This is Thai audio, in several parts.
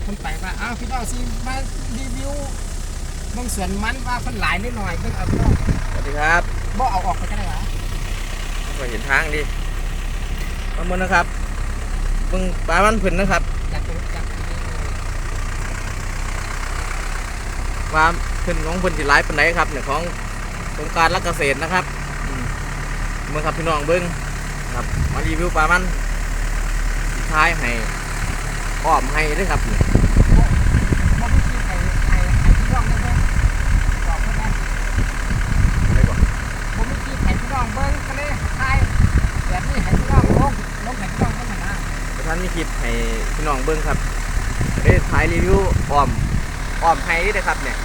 บอกคนไปว่าอ้าวพี่น้องสิมารีวิวเบางสวนมันว่าเพิ่นหลายนิดหน่อยเพิ่นเอาพี่น้องสวัสดีครับบ่เอาออกไปก็ได้หรอก็เห็นทางดิมาเมือนะครับเบิ่งปลามันผืนนะครับอยากจะอยากจะปลาขึ้นของเพิ่นสิหลายปานใดครับเนี่ยของโครงการรักเกษตรนะครับอืมเมืองครับพี่น้องเบิ่งครับมารีวิวปลามันสุดท้ายให้ อ้อมให้ด้วยครับนี่บ่มีที่ให้ให้ให้พี่น้องได้เบิ่งบอกเพิ่นได้ได้บ่บ่มีที่ให้พี่น้องเบิ่งก็เลยถ่ายแบบนี้ให้พี่น้องลงลงให้พี่น้องเบิ่งหั่นนะประท่านมีคลิปให้พี่น้องเบิ่งครับได้ถ่ายรีวิวอ้อมอ้อมให้ด้วยครับเนี่ย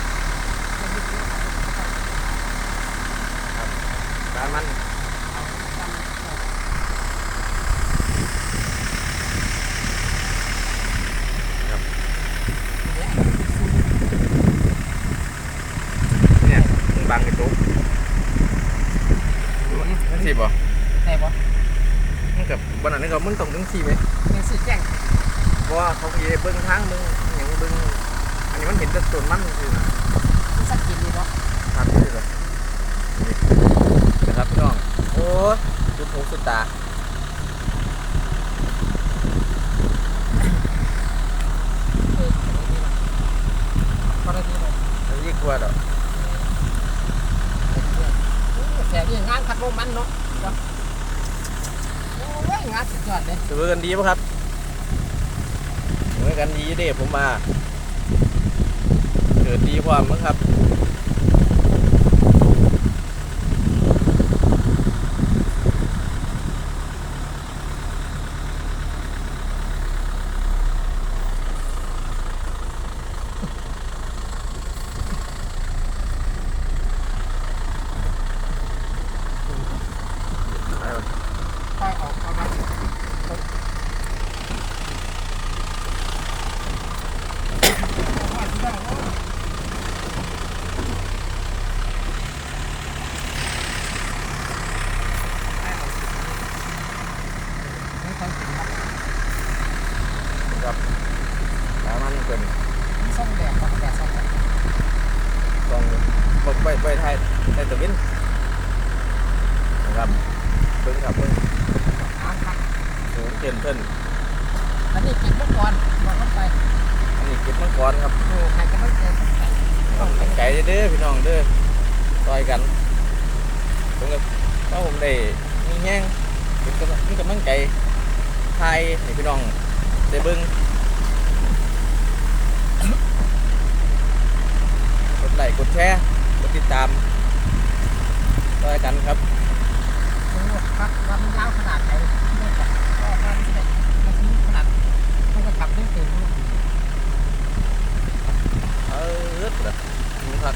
ปลามันเนี่ยมึงบังกระจกนั่นสิบ่ ได้บ่ มึง กับวันนั้นก็มึงต้องถึงสี่ไหมยังสิแจ้งเพราะว่าเขามีเบิ้งทางมึงอย่างเบิ้งอันนี้มันเห็นแต่ต้นมันคือนะมันสักกินดีบ่ครับนี่เลยนี่นะครับพี่น้องโอ้ยสุดหูสุดตาเออพอได้ดีบ่อันนี้กลัวดอกแสงนี่งานพัดลมมันเนาะโอ้ย งานสุดยอดเลยเสมอกันดีป่ะครับเสมอกันดีเด้ผมมา เกิดดีความมั้งครับ ค่อยออกเอามาไม่ค่อยถึงครับ ครับปลามันเกิน ส้มแดดส้มแดดส้มแดด ลองบก ไปไปไทยไทยตะวินนะครับเบิ้งครับเบิ้งอ่านครับสูงเกินเพิ่นอันนี้กินทุกวันบอกเข้าไปอันนี้เก็บมังกรครับดูใครจะไม่เจอส้มแดดต้องตั้งใจเด้อพี่น้องเด้อซอยกันผมก็ถ้าผมได้มีแห้งเป็นกำลังมีกำลังใจไทยให้พี่น้องได้เบิ้งกดไลค์กดแชร์ กดติดตามซอยกันครับครับว่ามันยาวขนาดไหนไม่จับก็มันจะมันทิ้ขนาดมันก็ขับได้เต็มเออเด้อนี่ครับ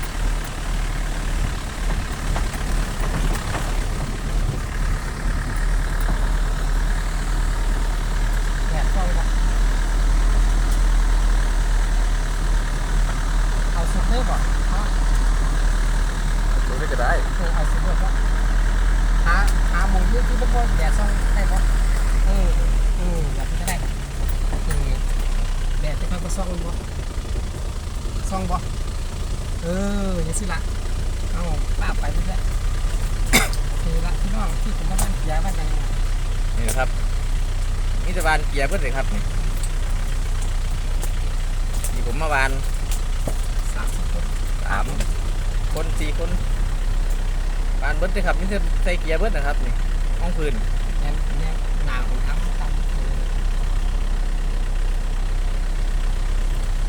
แดดเข้าละเอาสุดเลยบ่เอา ดูได้ก็ได้ สุดเลยบ่หาหาหมุนยืดที่บ่บ่แดดส่องได้บ่เออเออแบบนี้ได้เออแดดจะค่อยบ่ส่องมันบ่ส่องบ่เอออย่างสิละเอาลาไปเรื่อยๆโอเคละพี่น้องที่ผมมาบ้านย้ายบ้านยังไงนี่นะครับนี่จะบานเกียร์เพื่อนเลยครับนี่นี่ผมมาบานสามคนสามคนสี่คน บานเบิร์ดเลยครับนี่จะใส่เกียร์เบิร์ดนะครับนี่ห้องพื้นเนี่ยเนี่ยหนาวของทั้งทั้งเออ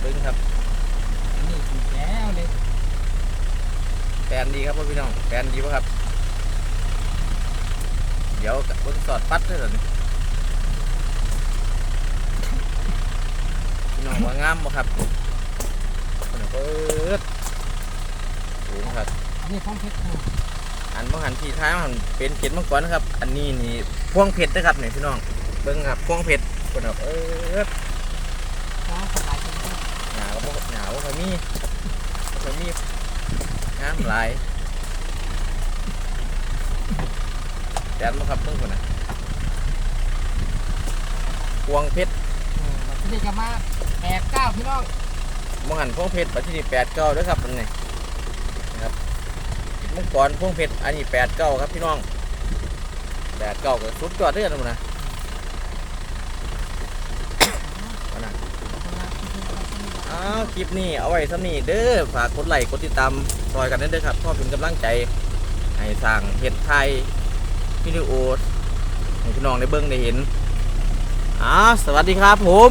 เบิ้งครับอันนี้ถูกแล้วเลยแฟนดีครับพ่อพี่น้องแฟนดีป่ะครับ เดี๋ยวเบิ้งสอดปัดเลยเหรอนี่พี่น้องว่างามป่ะครับคนน่ะเปิดสูงครับ อันนี้พ้องเพชรนะ อันบางหันที่ท้ายมันเป็นเผ็ดมังกรนะครับ อันนี้นี่พวงเผ็ดนะครับเนี่ยพี่น้องเบิ้งครับพวงเผ็ดคนแบบเออน้องสบายจังเลยหนาวบ่หนาวบ่ค่อยมีบ่ค่อยมีน้ำหลายแดดมาครับเพิ่งคนน่ะพวงเผ็ดเออมาที่นี่จะมาแปดเก้าพี่น้องมังหันพวงเพชรปัจจุบันแปดเก้าด้วยครับอันนี้นะครับ มังกรพวงเพชรอันนี้แปดเก้าครับพี่น้องแปดเก้าก็สุดยอดเด้อนะมึงนะเอานะอ้าวคลิปนี้เอาไว้สำนี้เด้อฝากกดไลค์กดติดตามซอยกันเด้อครับเพ่อเป็นกำลังใจให้สร้างเห็ดไทยวิดีโอให้พี่น้องได้เบิ่งได้เห็นอ้าวสวัสดีครับผม